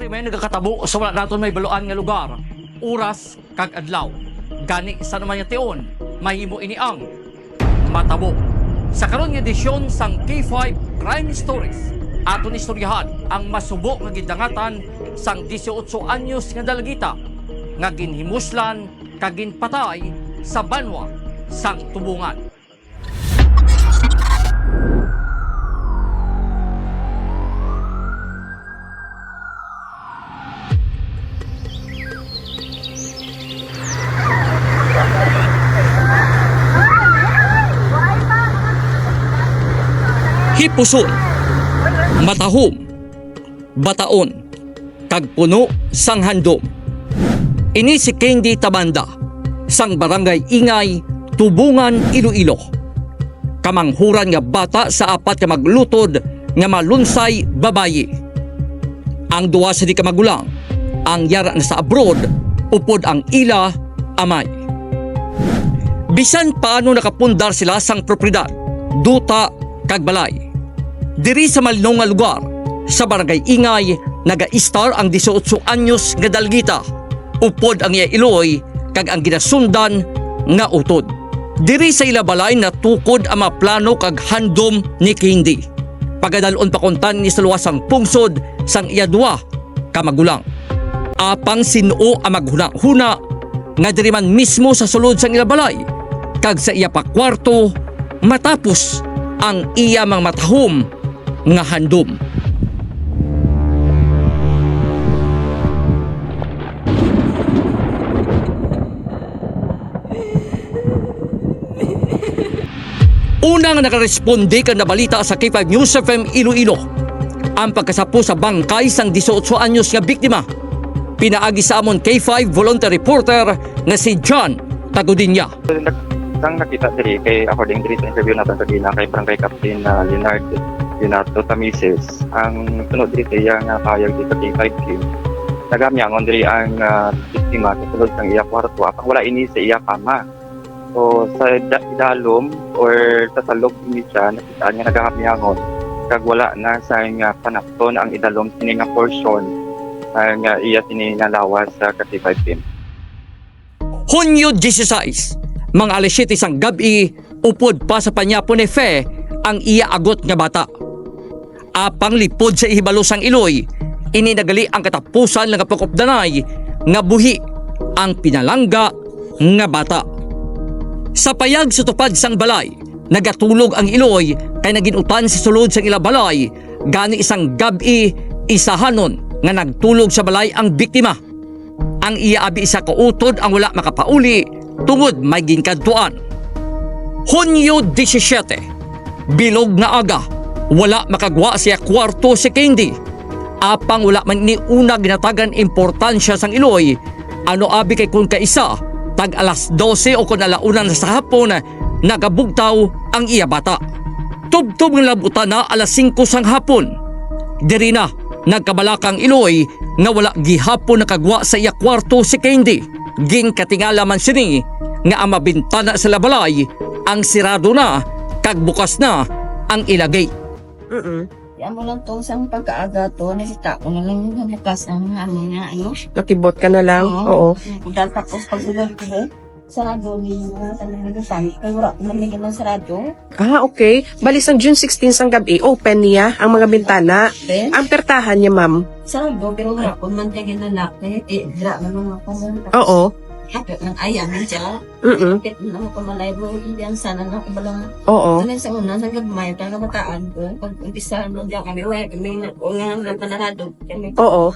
krimen nagakatabo sa wala naton may baluan nga lugar. Oras kag adlaw. Gani sa naman yung tion, mahimo ini ang matabo. Sa karon nga edisyon sang K5 Crime Stories, aton istoryahan ang masubo nga gidangatan sang 18 anyos nga dalagita nga ginhimuslan kag ginpatay sa banwa sang tubungan. Hipuson, matahom, bataon, kag puno sang handom. Ini si Candy Tabanda, sang barangay Ingay, Tubungan, Iloilo. Kamanghuran nga bata sa apat ka maglutod nga malunsay babayi. Ang duwa sa di ka magulang, ang yara na sa abroad, upod ang ila, amay. Bisan paano nakapundar sila sang propriedad, duta, kag balay. Diri sa malinong nga lugar, sa barangay Ingay, naga-star ang 18 anyos nga dalgita. Upod ang iya iloy, kag ang ginasundan nga utod. Diri sa ilabalay na tukod ang mga plano kag handom ni Kindi. Pagadalon pa kontan ni sa luwasang pungsod sang iya duwa ka magulang. Apang sinuo ang maghuna-huna nga diri man mismo sa sulod sang ilabalay kag sa iya pa kwarto matapos ang iya mang matahom nga handom. Unang nakaresponde ka na balita sa K5 News FM Iloilo ang pagkasapo sa bangkay sang 18 anyos nga biktima. Pinaagi sa amon K5 volunteer reporter na si John Tagudinya. Sang nakita diri kay according diri sa interview natin sa kay Barangay Captain na Leonard Leonardo Tamises ang tunod diri kay nga payag dito kay 5 team nagamyangon diri ang uh, biktima sa sulod sang iya kwarto apang wala ini sa iya kama. So sa da- idalom or sa salog ini siya nakita niya nagahamyangon kag wala na sa nga panakton ang idalom sini nga portion ang iya sini nga lawas sa Kati 5 team Hunyo 16, mga alas 7 sang gabi, upod pa sa panyapo ni Fe ang iya agot nga bata. Apang lipod sa ihibalo sang iloy, ininagali ang katapusan ng pagkopdanay nga buhi ang pinalangga nga bata. Sa payag sa tupad sang balay, nagatulog ang iloy kay naginutan sa sulod sang ilabalay gani isang gabi isahanon nga nagtulog sa balay ang biktima ang iya abi isa kautod ang wala makapauli tungod may ginkadtuan. Hunyo 17, bilog na aga, wala makagwa siya kwarto si Candy. Apang wala man ni una ginatagan importansya sang iloy, ano abi kay kun kaisa, tag alas 12 o kun alaunan sa hapon, nagabugtaw ang iya bata. Tubtob ng labutan na alas 5 sang hapon. Diri na, nagkabalakang iloy nga wala gihapon nakagwa sa iya kwarto si Candy. Ging katingala man sini nga ang mabintana sa labalay ang sirado na kag bukas na ang ilagay. Mm-mm. Yan mo lang to sa pagkaaga to, nasita ko na lang yung bukas ang ano nga, ano. Nakibot ka na lang? Oo. Dahil tapos pag ulan ko eh, sarado ni mga talaga sami. Kaya wala ng sarado. Ah, okay. Bali, sang June 16 sang gabi, open niya ang mga bintana. Then, Ang pertahan niya, ma'am. sarado, pero wala ko man tayo lalaki. Eh, dira na mga. Oo. Hapit ng ayan siya. Mm-mm. Hapit na ako malay mo. Hindi ang sana na ako balang. Oo. Ano sa una, sa gagmay, talaga bataan ko. Pag umpisa mo diyan kami, wala kami na, o nga ang panarado. Kami, Oo.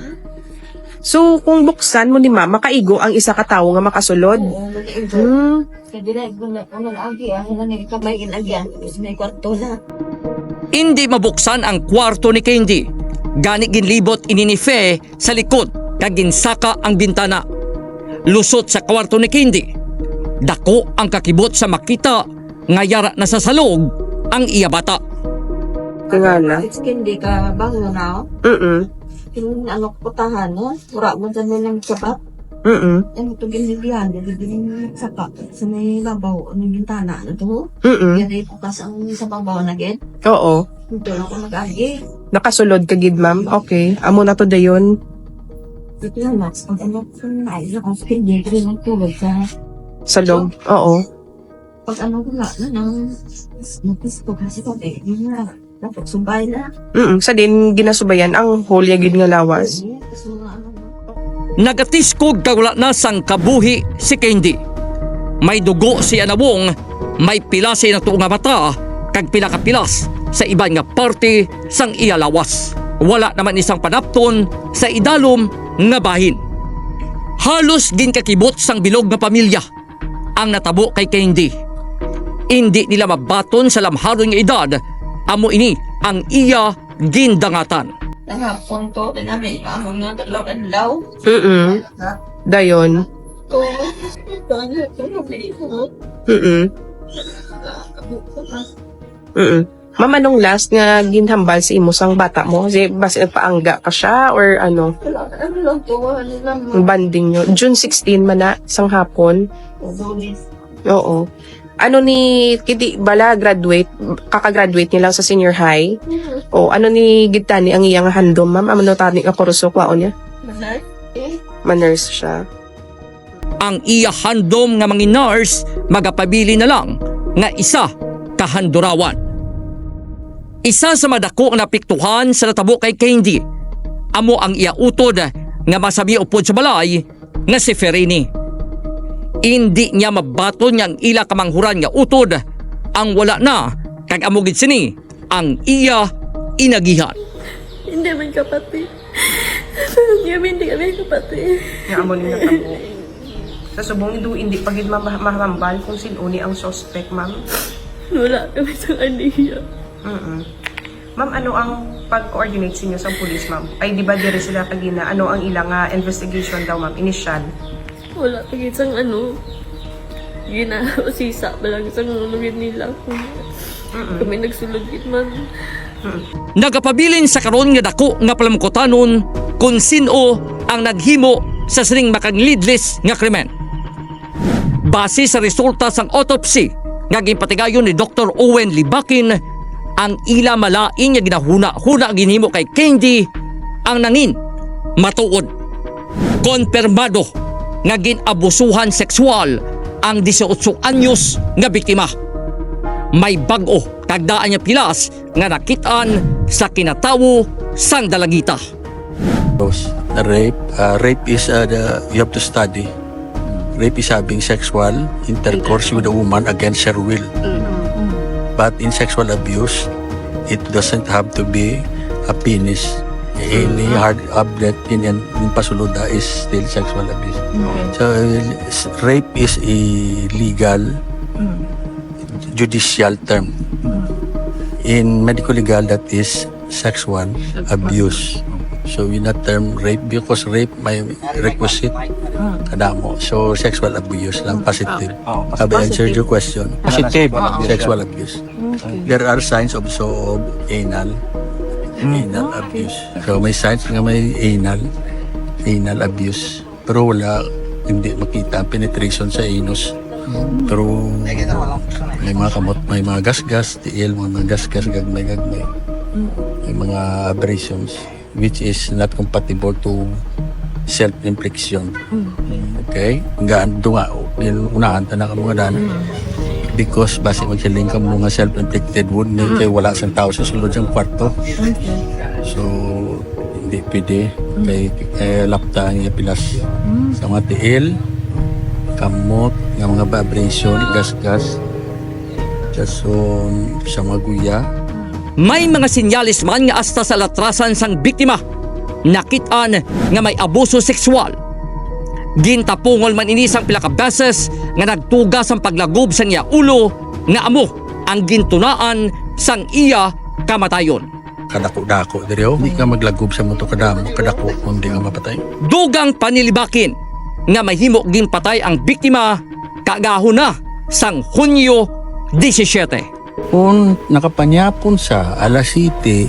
So, kung buksan mo ni ma'am, makaigo ang isa ka tawo nga makasulod. Oo, maliit. Hmm. Kaya dila, kung na, kung nag-agi, ah, wala na kamay inagyan. May kwarto na. Hindi mabuksan ang kwarto ni Candy. Gani ginlibot ini ni Fe sa likod kag ginsaka ang bintana. Lusot sa kwarto ni Candy. Dako ang kakibot sa makita nga yara na sa salog ang iya bata. Tingala. It's hindi ka bango na. Mm-mm. Yung ano, putahan, no? Wala mo dyan na ng sapat. Mm-mm. Yan ito ginilihan. Yan ito yung sapat. Sa may babaw, ano yung bintana na to. Mm-mm. Yan ay pukas ang sa babaw na gid. Oo. Ito lang ako mag-agi. Nakasulod ka gid, ma'am. Okay. Amo na to dayon. Ito na, Max. Pag ano, kung ay, nakaskin, di rin ang tulog sa, Sa loob. Oo. pag ano, wala na, nang, napis ko kasi ko, eh, yun na, dapat na. Mm sa din ginasubayan ang whole yagid nga lawas. Ano, Nagatiskog kagula na sang kabuhi si Candy. May dugo si Anawong, may pilasi na tuong nga mata, kag pila ka pilas sa iban nga parte sang iya lawas. Wala naman isang panapton sa idalom nga bahin. Halos ginkakibot sang bilog nga pamilya ang natabo kay Candy. Hindi nila mabaton sa lamharon nga edad, amo ini ang iya gindangatan. Nahapon to, namin, amon nga, dalawang adlaw. Mm Dayon. To, to, ano, to, Ma'am, anong last nga ginhambal sa imo sang bata mo? Kasi basi nagpaangga ka siya or ano? Wala, ano lang to, ano lang, Ang banding nyo. June 16 man na, sang hapon. Oo. Ano ni, kiti bala graduate, kakagraduate niya lang sa senior high. O ano ni gitani ang iyang handom, ma'am? Ano tani nga kuruso kwaon niya? Manar, eh, Ma-nurse siya. ang iya handom nga mga nurse magapabili na lang nga isa kahandurawan. Isa sa madako nga napiktuhan sa natabo kay Candy amo ang iya utod nga masabi upod sa balay nga si Ferini. Hindi niya mabaton nga ang ila kamanghuran nga utod ang wala na kag amo gid sini ang iya inagihan. Hindi man kapatid. Kami hindi kami kapatid. Nga amo ni natabo. Sa subong idu hindi pagid mahambal kung sino ni ang suspect, ma'am. Wala kami sa kaniya. Mm Ma'am, ano ang pag-coordinate sa inyo sa police, ma'am? Ay, di ba dire sila kagina? Ano ang ilang nga investigation daw, ma'am? Initial? Wala kami isang ano. Ginasisa pa lang isang nulungin nila. Kami nagsulugit man. Nagapabilin sa karon nga dako nga palamkotanon kung sino ang naghimo sa sining makanglidlis nga krimen. Base sa resulta sang autopsy nga ginpatigayon ni Dr. Owen Libakin ang ila malain nga ginahuna-huna ginhimo kay Candy ang nangin matuod. Konpermado nga ginabusuhan sexual ang 18 anyos nga biktima may bag-o kagdaan niya pilas nga nakitaan sa kinatawo sang dalagita. Rape, uh, rape is uh, the, you have to study. Rape is having sexual intercourse with a woman against her will. But in sexual abuse, it doesn't have to be a penis. Any hard object in in pasuluda is still sexual abuse. So uh, s- rape is a legal judicial term. In medical legal, that is sexual abuse. So in that term, rape, because rape may requisite kadamo. So sexual abuse lang, positive. Have I answered your question? Positive. Sexual abuse. There are signs also of anal, anal abuse. So may signs nga may anal, anal abuse. Pero wala, hindi makita ang penetration sa anus. Pero may mga kamot, may mga gasgas, tiil, mga gasgas, gagmay, gagmay. May mga abrasions which is not compatible to self-infliction. Okay? Gaan dunga, unahan ta na ka mga dana. Because base magsiling ka mga self-inflicted wound, mm. kay wala sang tao sa sulod ng kwarto. So, hindi pwede. Kay, kay lapta ang pilas sa mga tiil, kamot, nga mga vibration, gas-gas, jason, sa mga guya, May mga sinyalis man nga asta sa latrasan sang biktima. Nakitaan nga may abuso sexual. Gintapungol man ini sang pila ka beses nga nagtugas ang paglagob sang iya ulo nga amo ang gintunaan sang iya kamatayon. kadako-dako diri oh. Ka maglagob sa muto kadamo, kadako kung di ka mapatay. Dugang panilibakin nga mahimo ginpatay ang biktima kagahon na sang Hunyo 17. Kung nakapanyapon sa alas 7,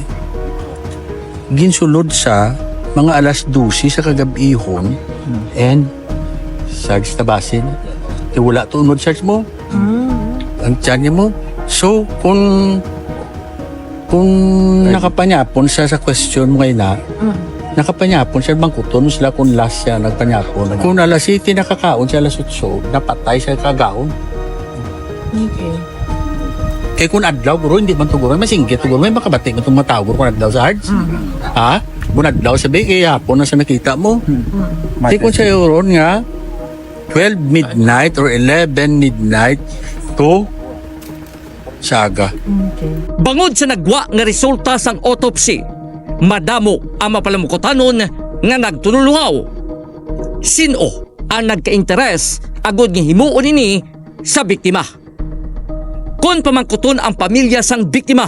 ginsulod sa mga alas 12 sa kagabihon and sarge tabasin. Kaya wala to unod sarge mo. Ang tiyan mo. So, kung kung nakapanyapon sa sa question mo ngayon na, nakapanyapon siya bangkuton sila kung last siya nagpanyapon. Kung alas 7 nakakaon siya alas 8, napatay siya kagaon. Okay. Eh kung adlaw bro, hindi man tuguro, may singgit tuguro, may makabati mo itong matawag kung adlaw sa hearts. Ha? Kung adlaw sabi, kaya hapon na siya nakita mo. Di kung siya yun nga, 12 midnight or 11 midnight to saga. Bangod sa nagwa nga resulta sang autopsy, madamo ang mapalamukutanon nga nagtunuluhaw. Sino ang nagka-interes agod nga himuon nini sa biktima? Kung pamangkuton ang pamilya sang biktima,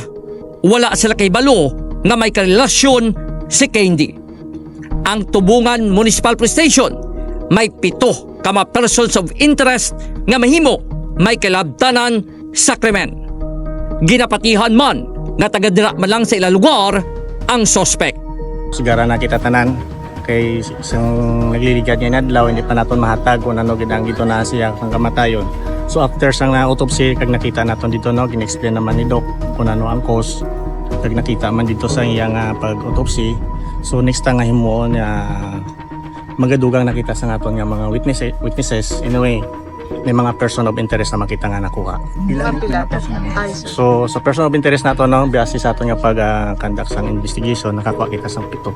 wala sila kay balo nga may karelasyon si Candy. Ang Tubungan Municipal Police Station may pito ka mga persons of interest nga mahimo may kalabtanan sa krimen ginapatihan man nga taga man lang sa ilang lugar ang sospek. sigara na kita tanan kay isang nagliligad niya nadlaw hindi pa naton mahatag kung ano gid ang dito na siya kang kamatayon. So after sang na autopsy kag nakita naton dito no ginexplain naman ni doc kung ano ang cause. Kag nakita man dito sa iyang ah, pag autopsy so next ta nga himuon nga magadugang nakita sa naton nga mga witnesses witnesses. Anyway may mga person of interest na makita nga nakuha. So, sa person of interest nato no, base sa ato nga pag ah, conduct sang investigation, nakakuha kita sang pito.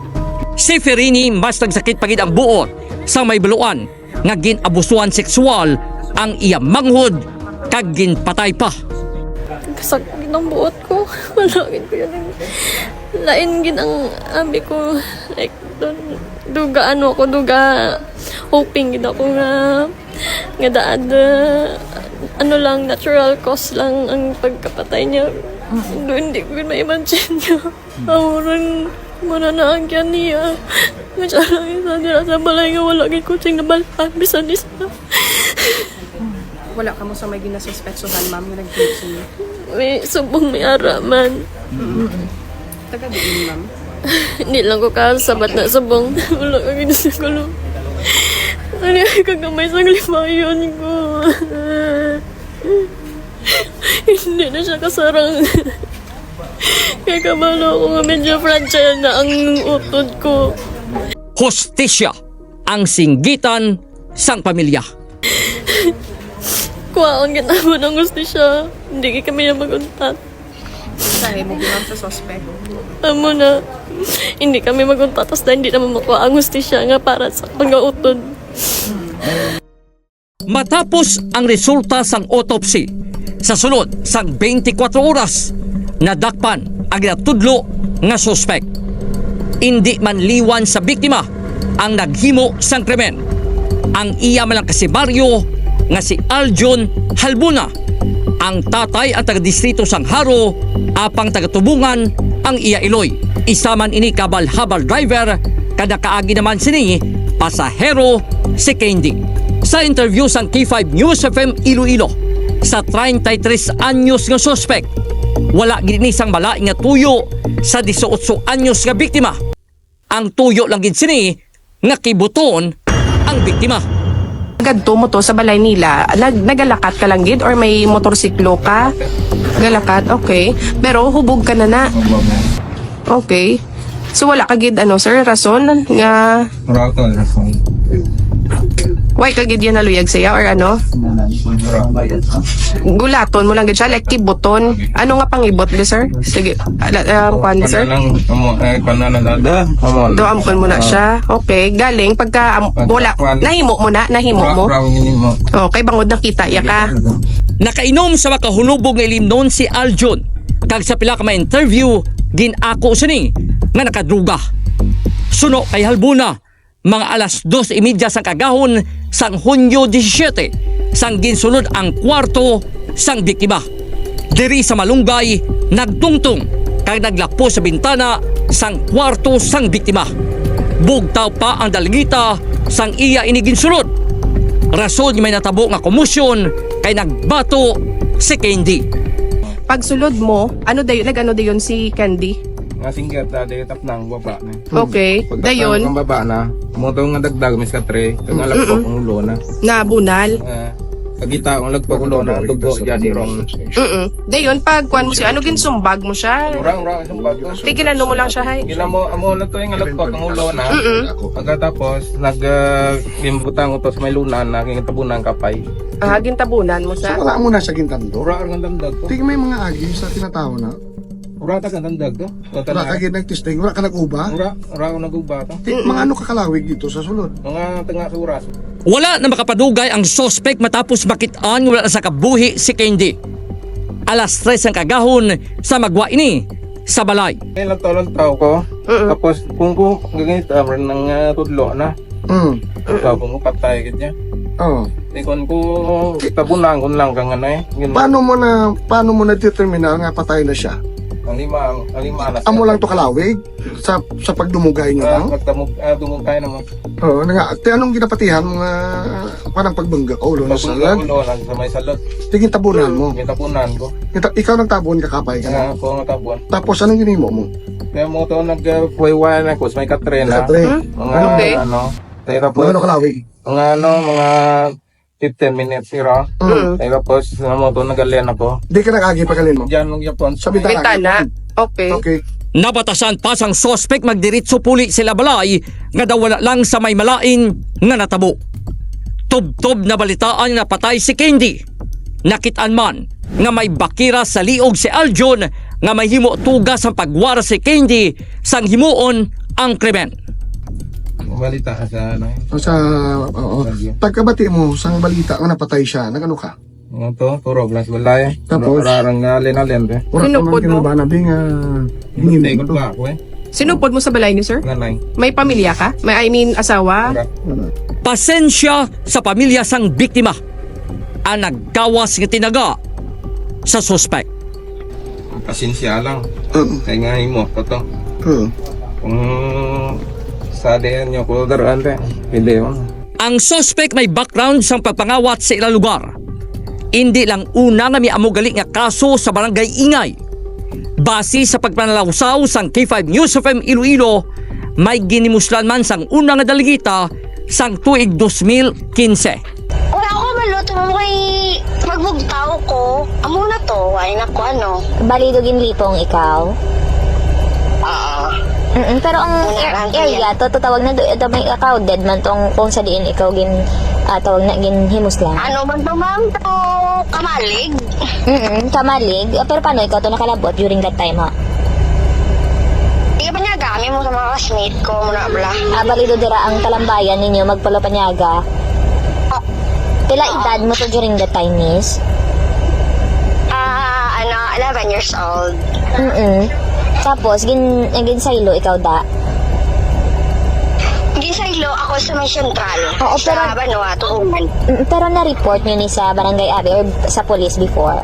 Si Ferini mas nagsakit pagid ang buot sa may baluan nga ginabusuan sexual ang iya manghod kag ginpatay pa. Kasakit ng buot ko. Wala gid ko yan. Lain gid ang abi ko. Like, dun, duga ano ako, duga hoping gid ako nga nga daad uh, ano lang natural cause lang ang pagkapatay niya. Doon hindi ko ma-imagine niya. Aurang mananaagyan niya. Nga siya lang isa nila sa balay nga wala gid kutsing na balhan. Bisan isa. Wala ka mo sa may ginasuspetsuhan, ma'am, nga nag-teaching. May subong may araman. Taga diin, ma'am. Hindi lang ko kasabat na subong. Wala ka ginasagalo. Ano yung kagamay sa limayon ko? Hindi na siya kasarang. Kaya kabalo ako nga medyo fragile na ang utod ko. Hostisya ang singgitan sang pamilya. Kuwaon ginamo ng gusto siya. Hindi kami na maguntat. Dahil mo ginam sa suspect. Amo na. Hindi kami maguntat. Tapos na hindi naman makuha ang gusto siya nga para sa pag-utod. Matapos ang resulta sang autopsy, sa sunod sang 24 oras, nadakpan ang natudlo nga suspect. Hindi man liwan sa biktima ang naghimo sang krimen. Ang iya malang kasibaryo nga si Aljon Halbuna. Ang tatay ang taga-distrito sang Haro, apang taga-tubungan ang iya Iloy. Isa man ini kabal-habal driver, kada kaagi naman sini pasahero si Candy. Sa interview sang K5 News FM Iloilo, sa 33 anyos nga suspect, wala gini sang bala nga tuyo sa 18 anyos nga biktima. Ang tuyo lang gid sini nga kibuton ang biktima. Gadto mo to sa balay nila, nag nagalakat ka lang gid or may motorsiklo ka? Galakat, okay. Pero hubog ka na na. Okay. So wala ka gid ano sir rason nga why ka gid yan naluyag siya or ano? Gulaton mo lang gid siya like kibuton. Ano nga pangibot di sir? Sige. Um, kwan sir? Do ampon mo na siya. Okay, galing pagka am, wala nahimo mo na, nahimo mo. Okay, bangod nakita ya ka. Nakainom sa makahulubog nga ilimnon si Aljon. Kag sa pila ka may interview, ginako sini nga nakadruga. Suno kay Halbuna, mga alas 2.30 sang kagahon sang Hunyo 17 sang ginsunod ang kwarto sang biktima. Diri sa malunggay, nagtungtong kag naglapo sa bintana sang kwarto sang biktima. Bugtaw pa ang dalgita sang iya ini ginsunod rason may natabo nga komusyon kay nagbato si Candy. Pagsulod mo, ano dayon nagano dayon si Candy? Nga singkat na day tap nang baba na. Okay, dayon Ang baba na, mo nga dagdag mis ka tre, kag alap ko ang ulo na. na bunal. Uh, Pagkita kong nagpagulo na tubo dyan irong. Mm Dayon, pag kuan mo siya, ano ginsumbag mo siya? Urang urang isang bago. Tigilan mo lang siya, hay. Gila mo amo na to yung alagpak ang ulo na. Mm-mm. Pagkatapos nag uh, bimbutang ko sa may lunan na king tabunan kapay. Ah, gintabunan mo siya. Wala mo na sa gintando. Ura ang damdag to. Tingin may mga agi sa tinatawa na. Ura ta kan damdag to. Wala ka Ura nagtesting, wala ka nag-uba. ura ura ko naguba to. Ti- Mga ano kakalawig dito sa sulod. Mga tanga sa oras. Wala na makapadugay ang sospek matapos makitaan wala sa kabuhi si Candy. Alas 3 ang kagahon sa magwa ini sa balay. May lang tao tao ko. Tapos kung ko gaganit amran ng uh, tudlo na. Hmm. Ikaw kung patay kanya. Oh. Tikon ko tabunan ko lang kang ano eh. Paano mo na paano mo na determine nga patay na siya? Ang lima, ang lima na. Amo lang to kalawig sa sa pagdumugay niyo Uh, lang. Magtamog, uh, tumugay naman. Oo, nga. Ti anong ginapatihan mo nga parang pagbangga ko ulo na salag. ko lang sa may salot. Tingin tabunan mo. Kitapunan ko. Kita- Ikaw nagtabon kakapay ka na. Ako nga tabuan. Tapos anong ginimo mo? Kaya mo to nag-puwayway na ko sa may katrena. Kadre. Mga Okay. ano. Tayo tapos, Ano kalawig? mga ano, mga 15 minutes sira. Mm. Tayo tapos, ano mo to, nagalian ako. Di ka nag-agi pagkalin mo. Diyan ng Japan. Sa bintana. Bintana. Okay. Okay. Nabatasan pa sang sospek magdiritso puli sila balay nga daw wala lang sa may malain nga natabo. Tub-tub na balitaan na patay si Candy. Nakitaan man nga may bakira sa liog si Aljon nga may himo tugas ang pagwara si Candy sang himuon ang krimen. Balita ka sa ano. O sa oo. Pagkabati mo sang balita nga napatay siya, nagano ka? Ano to, turog lang sa balay. Tapos? Rarang nga alin-alin. eh. Wala ka Sinupod mo? na bing hingin Tayo mo to. ba ako eh. Sinupod mo sa balay ni sir? Nanay. May pamilya ka? May I mean asawa? Wala. Pasensya sa pamilya sang biktima ang naggawas nga tinaga sa sospek. Pasensya lang. Oo. Kaya nga himo ko to. Oo. Kung sa diyan nyo ko daraan te. Pwede mo. Ang suspect may background sang pagpangawat sa ilang lugar. Hindi lang una nga may amugali nga kaso sa barangay Ingay. Base sa pagpanalawsaw sang K5 News of M Iloilo, may ginimuslan man sang una nga daligita sang tuig 2015. Wala ako maluto mo kay magbugtaw ko. Amo na to, ay nako ano. Balido ginlipong ikaw. Oo. Mm pero ang lang area to tutawag na do ito may crowded man tong kung sa diin ikaw gin ah, tawag na gin himuslan. Ano man to ma'am to kamalig? Mm kamalig. Ah, pero paano ikaw to nakalabot during that time ha? Hindi pa niya mo sa mga classmate ko muna bla. Ah, balido dira ang talambayan ninyo magpalapanyaga. Pila edad mo to during that time, miss? Ah, ano, 11 years old. Mm Tapos, gin, eh, gin saylo, ikaw da. Hindi sa ilo, ako sa may sentral. Oo, sa pero- Vanuatu, Human. Mm, pero na-report nyo ni sa barangay Abe or sa police before?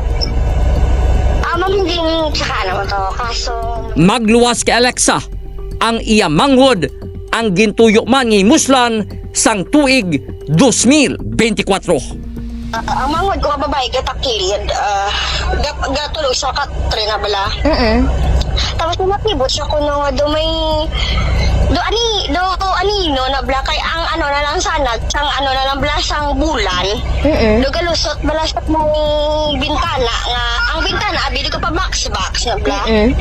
Ah, ma'am, hindi tsaka ano to. Kaso, Magluwas kay Alexa ang iya manghod ang gintuyo man ni Muslan sang tuig 2024. ah, ang mangod ko babae katakilid. Uh, gatulog sa Katrina bala. Mm Tapos napibot siya ko nung do may do ani do ani no na bla kay ang ano na lang sana sang ano na lang bla sang bulan. Mm do galusot bala sa may bintana nga ang bintana abi do ka pa box box na bla Mm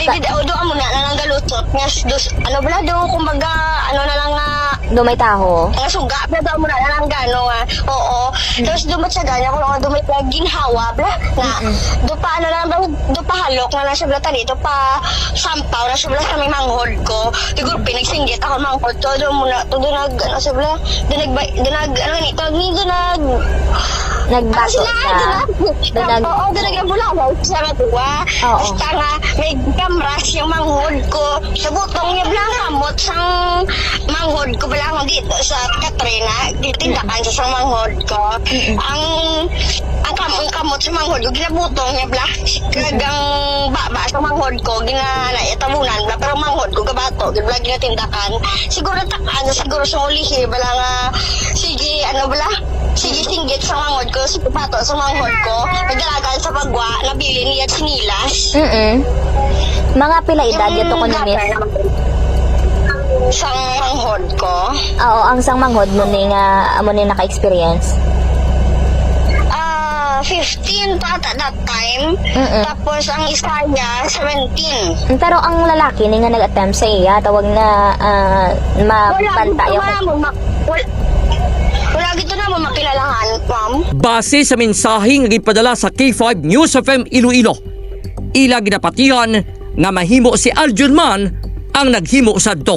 Di do do amo na na lang galusot. Nga do ano bla do kumbaga ano na lang nga Do may taho. nga suga do amo na na lang gano nga oo tapos dumat sa ganya ko nga do may ginhawa bla nga do pa ano lang bla do pa halok na lang siya bla tani do pa sampaw na siya bla sa may manghod ko siguro pinagsinggit ako manghod to do muna to do nag ano siya bla do nag do nag ano ni to ni do nag Nagbato sila. Dunag- Oo, dunag ang bulaw. Siya nga tuwa. Oo. Basta nga, may kamras yung manghod ko. Sa butong niya bilang kamot sang manghod ko bilang dito sa Katrina. Tindakan sa manghod ko. Ang ang kamong kamot sa manghod ko, ginabutong niya bla. Kagang baba sa manghod ko, ginana itabunan bla. Pero manghod ko, gabato, gibla ginatindakan. Siguro takaan, siguro sa ulihi, bala nga, sige, ano bala, sige singgit sa manghod ko, sige pato sa manghod ko, nagdalagan sa pagwa, nabili niya at sinilas. Mm Mga pila edad ito ko ni miss? Sa manghod ko, Oo, ang sang manghod mo ni nga amo ni naka-experience. ah, 15 pa at that time. Mm-mm. Tapos ang isa niya, 17. Pero ang lalaki ni nga nag-attempt sa iya, tawag na uh, Wala mapanta yung mo, wala, wala gito na mo makilalahan, ma'am. Base sa mensaheng gipadala sa K5 News FM Iloilo, ila ginapatihan nga mahimo si Aljun man ang naghimo sa do.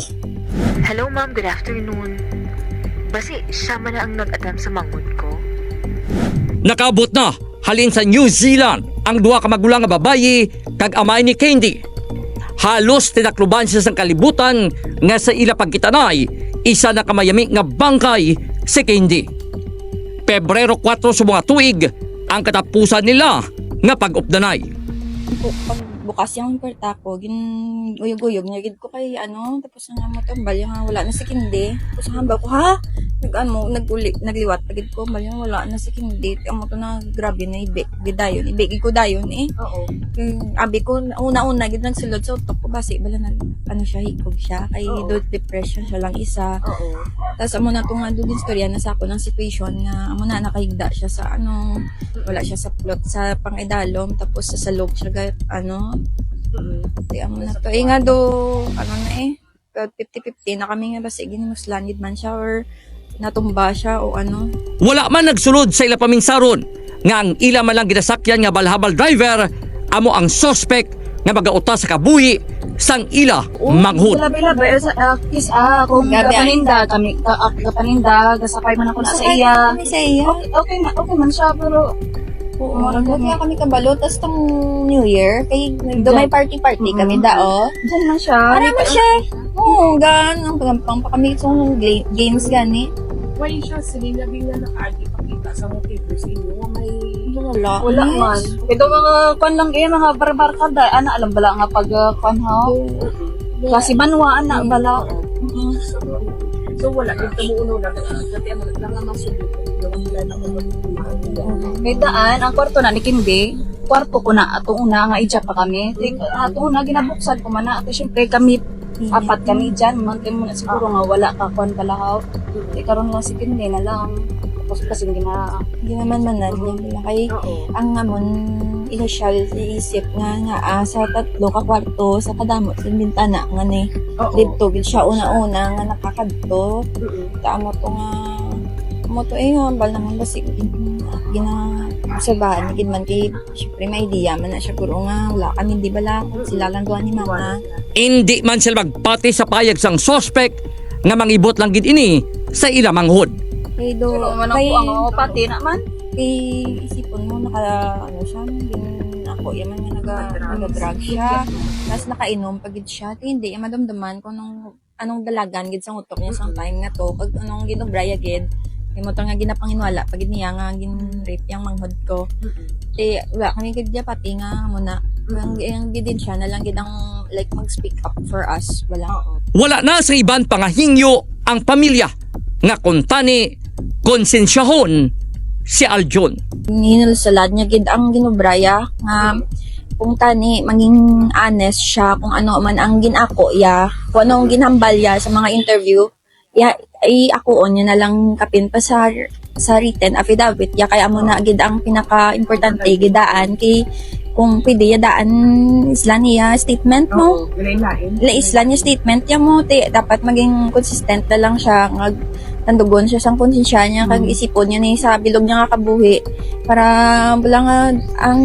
Hello ma'am, good afternoon. Basi, siya man ang nag-attempt sa manghod ko. Nakabot na halin sa New Zealand ang duha ka magulang nga babayi kag amay ni Candy. Halos tinakluban siya sa kalibutan nga sa ila pagkitanay isa na kamayami nga bangkay si Candy. Pebrero 4 sa mga tuig ang katapusan nila nga pag-updanay. pag bukas yung perta ko, gin uyog-uyog niya gid ko kay ano, tapos nga mo tambal yung nga wala na si Kindi. Tapos nga ba ko ha? Nag ano, naguli, nagliwat pagid ko, bal yung wala na si Kindi. Amo to na grabe na ibig gidayon, ibig ko dayon eh. Oo. Yung abi ko una-una gid nagsulod sa utok ko basi bala na ano siya hikog siya kay do depression siya lang isa. Oo. Tapos amo na to nga dugin storya na sa ako ng situation nga amo na nakahigda siya sa ano wala siya sa plot sa pangidalom tapos sa salog siya ga, ano di amo na to eh nga do ano na eh. 50-50 na kami nga basi ginumuslanid man siya or natumba siya o ano. Wala man nagsulod sa ila paminsaron. Nga ang ila man lang ginasakyan nga balhabal driver amo ang suspect nga magauta sa kabuhi sang ila manghud. labi-labi sa kiss ah kung kapaninda kami kapaninda gasakay man ako na sa iya. sa iya. Okay na okay man siya pero Oo, marang kaya kami kabalo tas tong New Year kay do may party party kami dao. Diyan lang siya. Ano man siya? Oo, gan ang pagampang pa kami mga games gani. Why siya sila bigla naka-agi pakita sa mga papers inyo nga may Wala. wala man. Ito mga kwan lang eh, mga barbar kada. Ana, alam bala nga pag uh, kwan ha. Kasi banwa, ana, bala. So wala, yung tumuuno na Dati ano, lang naman sulit. May daan, ang kwarto na ni Kindi, kwarto ko na, ato una nga ija pa kami. Ato una, ginabuksan ko man na. At syempre kami, apat kami dyan. Mante mo na siguro nga wala ka kwan balahaw. Di karon lang si Kindi na lang. Tapos kasi gina, Hindi naman man na niya kay ang amon initial iisip nga nga ah, sa tatlo ka kwarto sa kadamot sa bintana nga ni dito gid siya una-una nga nakakadto tamo to nga mo to eh nga bal naman basi gina obserbahan gid man kay syempre may idea man na siya guro nga wala kami di bala sila lang ni mama Hindi man sila magpati sa payag sang suspect nga mangibot lang gid ini sa ila manghud. kay do man kay ako ang pati na man. kay isipon mo naka ano siya gin ako yaman nga naga naga-drug siya tapos nakainom pagid siya hindi yung madamdaman kung anong anong dalagan gid sa utok niya sa time nga to pag anong ginubraya gid yung motor nga ginapanginwala pagid niya nga gin rape yang manghod ko. Ti wala kami dia pati nga muna. Ang ang gid din siya na lang gid ang like mag-speak up for us. Wala. Wala na sa iban pangahingyo ang pamilya nga kuntani konsensyahon si Aljon. ninulsalad niya gid ang ginubraya nga kung tani maging honest siya kung ano man ang ginako ya kung anong ginhambal ya sa mga interview ya ay ako on na lang kapin pa sa sa written affidavit. Ya kaya mo na gid ang pinaka importante. gidaan. Kay kung pwede ya daan isla niya statement mo la isla niya statement ya mo ti dapat maging consistent na lang siya nga nandugon siya sang konsensya niya kag isipon niya ni sa bilog niya nga kabuhi para wala nga ang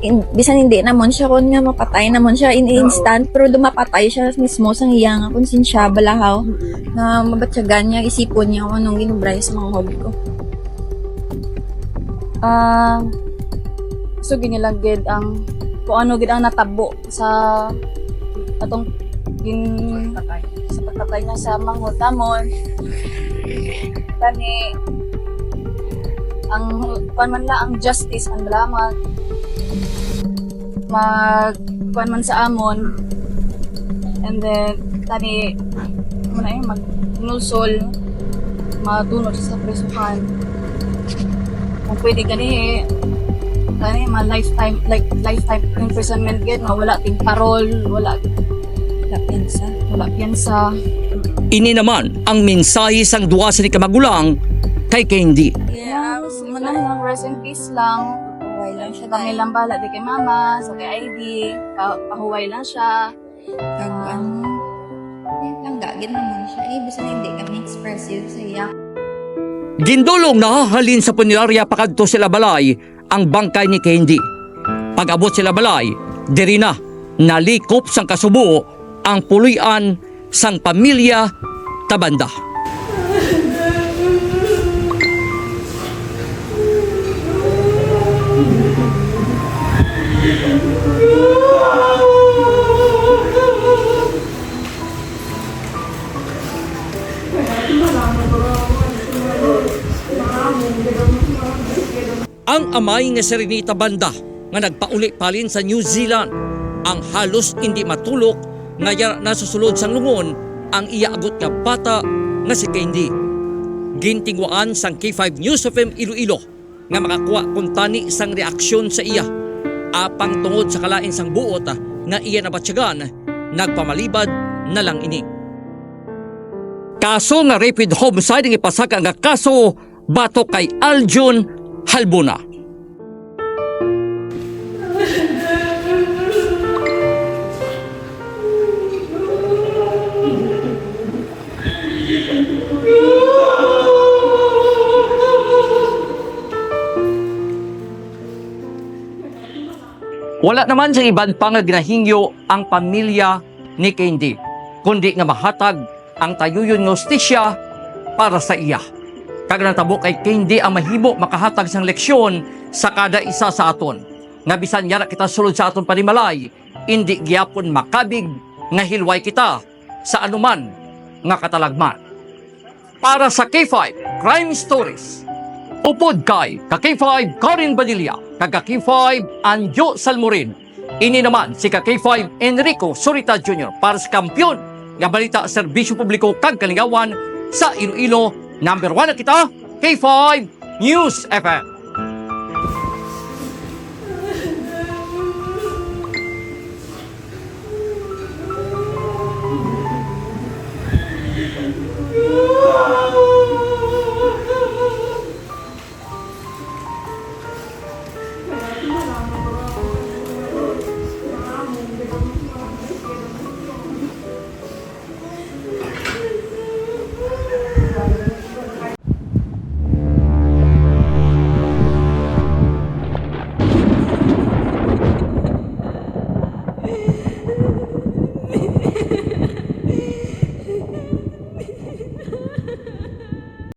in, bisan hindi namon siya kun nga mapatay namon siya in instant pero dumapatay siya mismo sa iya nga konsensya balahaw na mabatyagan niya isipon niya kung anong ginubray sa mga hobby ko. Ah, so ginilang gid ang kung ano gid ang natabo sa atong gin sa pagkatay na sa manghutamon kani ang kuan man la ang justice ang balaman mag kuan man sa amon and then tani mo na yun mag nulsol matunod sa presuhan kung pwede gani gani ma lifetime like lifetime imprisonment gid nga wala ting parol wala wala piyansa wala piyansa Ini naman ang mensahe sang duwa sa ni kamagulang kay Candy. Yeah, na lang, rest in peace lang. Huwag lang siya Kami dahil. lang bala di kay mama, sa kay ID, pa- pahuway lang siya. Kag ano, yun lang gagin naman siya. Eh, bisa na hindi kami expressive sa iya. Gindulong nahahalin sa punerarya pakadto sila balay ang bangkay ni Candy. Pag-abot sila balay, diri na nalikop sang kasubo ang pulian sang pamilya Tabanda. Ang amay nga Serenita Banda nga nagpauli palin sa New Zealand ang halos hindi matulok nga nasusulod sang lungon ang iaagot nga bata nga si Candy. Gintingwaan sang K5 News of M Iloilo nga makakuha kung tani sang reaksyon sa iya. Apang tungod sa kalain sang buot ah, nga iya nabatsyagan, nagpamalibad na lang ini. Kaso nga rapid homicide ang ipasaka nga kaso bato kay Aljun Halbuna. Wala naman sa iban pa nga ginahingyo ang pamilya ni Candy, kundi nga mahatag ang tayuyon nga hostisya para sa iya. Kag natabo kay Candy ang mahimo makahatag sang leksyon sa kada isa sa aton. Nga bisan yara kita sulod sa aton panimalay, indi gyapon makabig nga hilway kita sa anuman nga katalagman. Para sa K5 Crime Stories, Upod kay Kaki5 Corin Badilla, Kaka-K5 Anjo Salmorin. Ini naman si Kaki5 Enrico Surita Jr. para sa kampyon nga balita serbisyo publiko kag kalingawan sa Iloilo. Number 1 na kita, K5 News FM.